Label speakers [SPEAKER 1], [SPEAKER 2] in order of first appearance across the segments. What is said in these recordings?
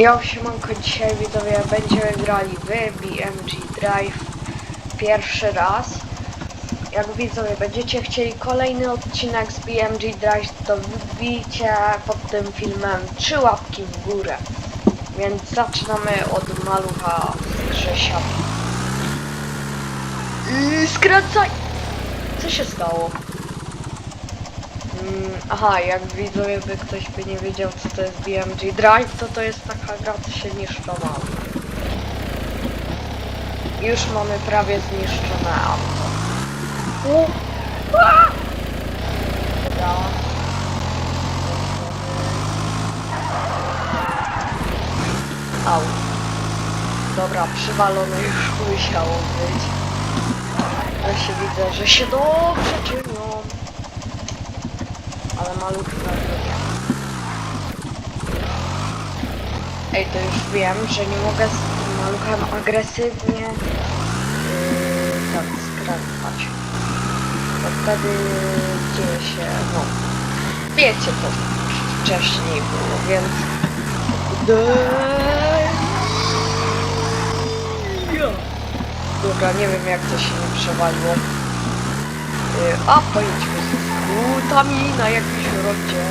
[SPEAKER 1] Ja siemanko, dzisiaj widzowie będziemy grali w BMG Drive pierwszy raz. Jak widzowie będziecie chcieli kolejny odcinek z BMG Drive, to wbijcie pod tym filmem trzy łapki w górę. Więc zaczynamy od malucha Grzesia. Yy, skracaj! Co się stało? Mm, Aha, jak widzowie by ktoś by nie wiedział co to jest BMG Drive, to to jest taka gra, co się niszczą auto. Już mamy prawie zniszczone auto. U! Dobra. Au. Dobra, przywalone już musiało być. Ja się widzę, że się dobrze czynią. Ale nie. Ej, to już wiem, że nie mogę z maluchem agresywnie yy, tak skręcać. Bo wtedy dzieje się, no, wiecie to wcześniej było, więc... Dobra, nie wiem jak to się nie przewaliło. Yy, a pojedźmy skrótami na jakimś rodzie.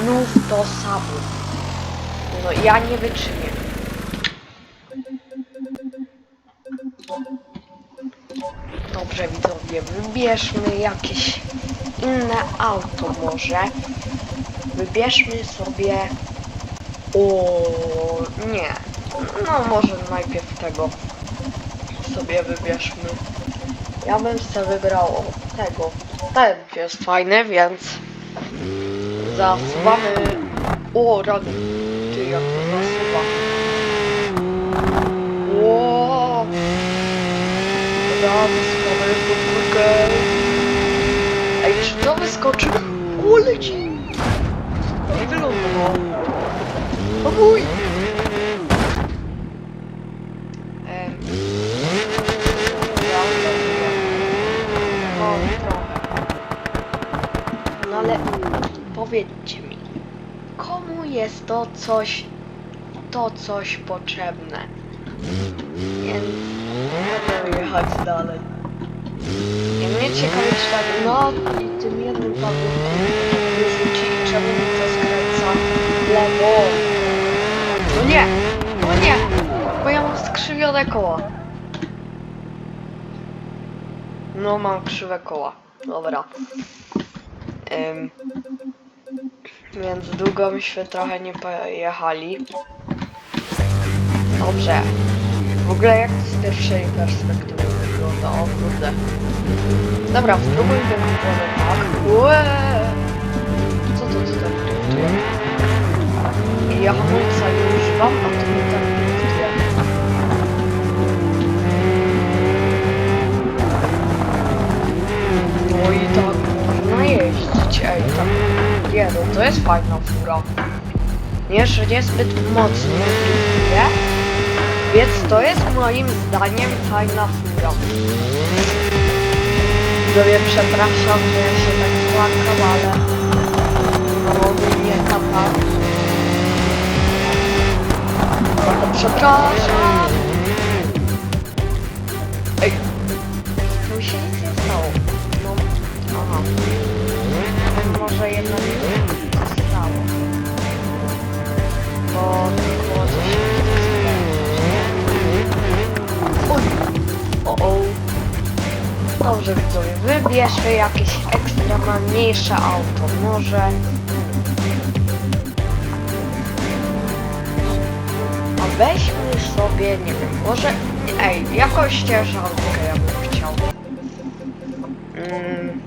[SPEAKER 1] Znów to samo. No ja nie wytrzymię. Dobrze widzowie, wybierzmy jakieś inne auto może. Wybierzmy sobie... O nie. No może najpierw tego sobie wybierzmy. Ja bym sobie wybrał tego. Ten jest fajny, więc zasuwamy. O, rady. Ty jak to zasuwa. Ło. Dobra, wysuwamy w górkę. Ej, czy to wyskoczy? O, leci. Nie wylądował. O mój. Em. Dobra, dobra. O, trochę. No ale powiedzcie mi, komu jest to coś, to coś potrzebne? Więc będę jechać dalej. I mnie ciekawi, czy tak, no i tym jednym pagórkiem wyrzucili, czemu mi to skręca lewo. No nie, no nie, bo ja mam skrzywione koła. No mam krzywe koła. Dobra. Ym, więc długo myśmy trochę nie pojechali. Dobrze. W ogóle jak to z pierwszej perspektywy wygląda? O kurde. Dobra, spróbujmy może tak. Łe! Co to tutaj driftuje? Ja hamulca nie używam, to jest fajna fura. Nie, że niezbyt mocno driftuje, więc to jest moim zdaniem fajna fura. Widzowie, przepraszam, że ja się tak złakam, ale no, nie tata. Bardzo przepraszam. Ej, tu się nic nie stało. No, aha. Może jednak Dobrze widzowie, wybierzmy jakieś ekstremalniejsze auto. Może... A weźmy sobie, nie wiem, może... Ej, jakąś ciężarówkę ja bym chciał. Mm.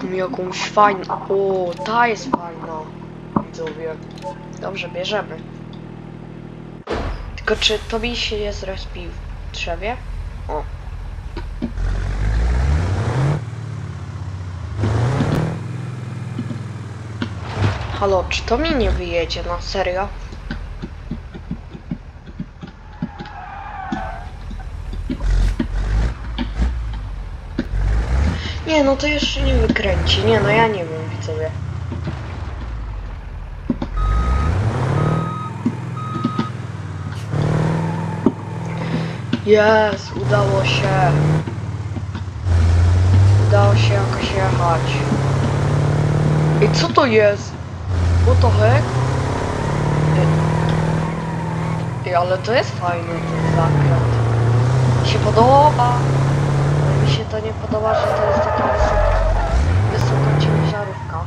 [SPEAKER 1] Hmm. Jakąś fajną... O, ta jest fajna. Widzowie. Dobrze, bierzemy. Tylko czy to mi się nie zrespi w drzewie? O. Halo, czy to mi nie wyjedzie na serio? Nie, no to jeszcze nie wykręci. Nie, no ja nie wiem, widzowie. Jest, udało się. Udało się jakoś jechać. I co to jest? What the heck? Ej, ale to jest fajny ten zakręt. Mi się podoba. Ale mi się to nie podoba, że to jest taka wysoka, wysoka ciężarówka.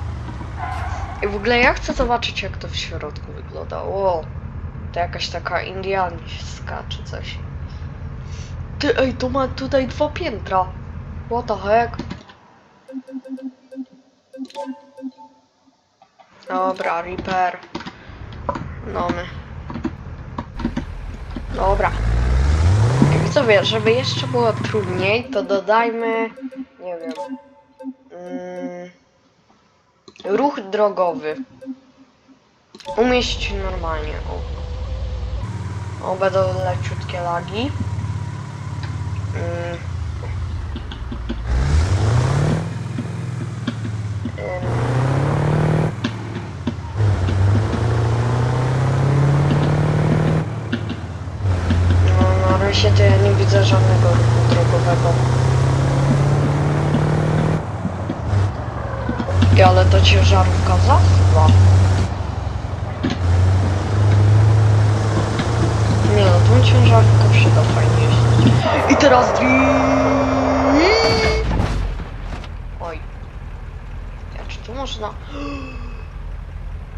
[SPEAKER 1] I w ogóle ja chcę zobaczyć jak to w środku wygląda. O, to jakaś taka indiańska czy coś. Ty, ej, to ma tutaj dwa piętra. What the heck? Dobra, repair. No my. Dobra. Jak sobie, żeby jeszcze było trudniej, to dodajmy, nie wiem, mm, ruch drogowy. Umieść normalnie, o. O, będą leciutkie lagi. No, na razie to ja nie widzę żadnego ruchu drogowego. Ale to ciężarówka zasuwa. Nie no, tą ciężarówką się da fajnie jeździć. I teraz drift! Oj. Ja, czy tu można...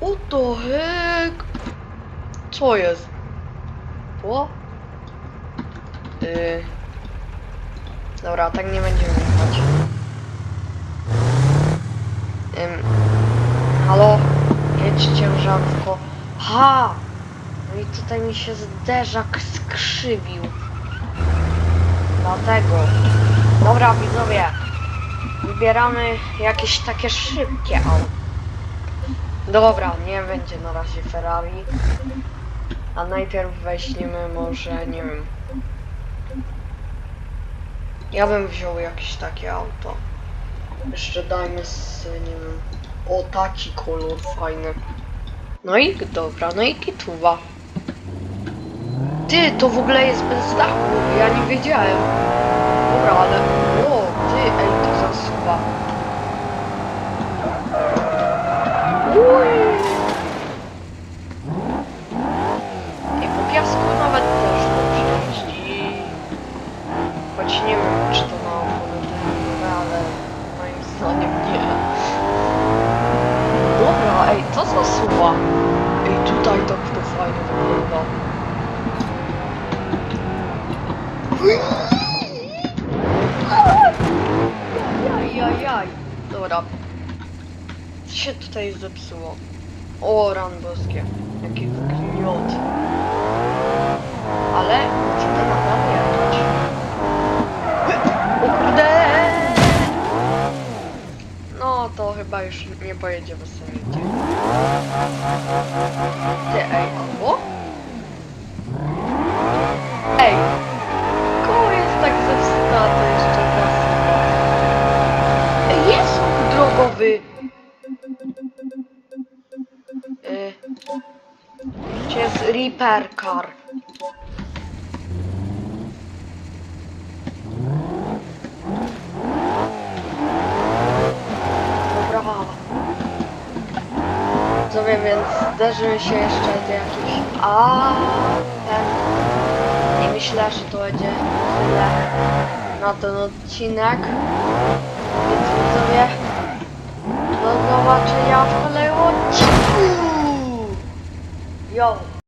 [SPEAKER 1] What the heck? Co jest?Ło? Yy... Dobra, tak nie będziemy jechać. Ym... Halo? Jedź ciężarówko. Ha! No i tutaj mi się zderzak skrzywił. Dlatego. Dobra, widzowie. Wybieramy jakieś takie szybkie auto. Dobra, nie będzie na razie Ferrari. A najpierw weźmiemy może, nie wiem. Ja bym wziął jakieś takie auto. Jeszcze dajmy z, nie wiem. O, taki kolor fajny. No i dobra, no i kituwa. Ty, to w ogóle jest bez dachu, ja nie wiedziałem. Dobra, ale... O, ty, ej, to zasuwa. Ui. I po piasku nawet też dobrze jeździ. Choć nie wiem, czy to na opony terenowe, ale moim zdaniem nie. Dobra, ej, to zasuwa. Ej, tutaj tak to fajnie wygląda. Jajajaj. Dobra. Co się tutaj zepsuło? O, ran boskie. Jaki gniot. Ale możemy nadal jechać. O kurde! No to chyba już nie pojedziemy samicie. Ty, ej, albo? Ej! Koło jest tak zepsuta, to jeszcze zasuwa. Ej, jest ruch drogowy! Y, Gdzie jest car? Dobra. Zrobię więc zderzymy się jeszcze do jakichś... A ten... Nie myślę, że to będzie tyle na ten odcinek. Więc widzowie... Do zobaczenia w kolejnym odcinku! Yo!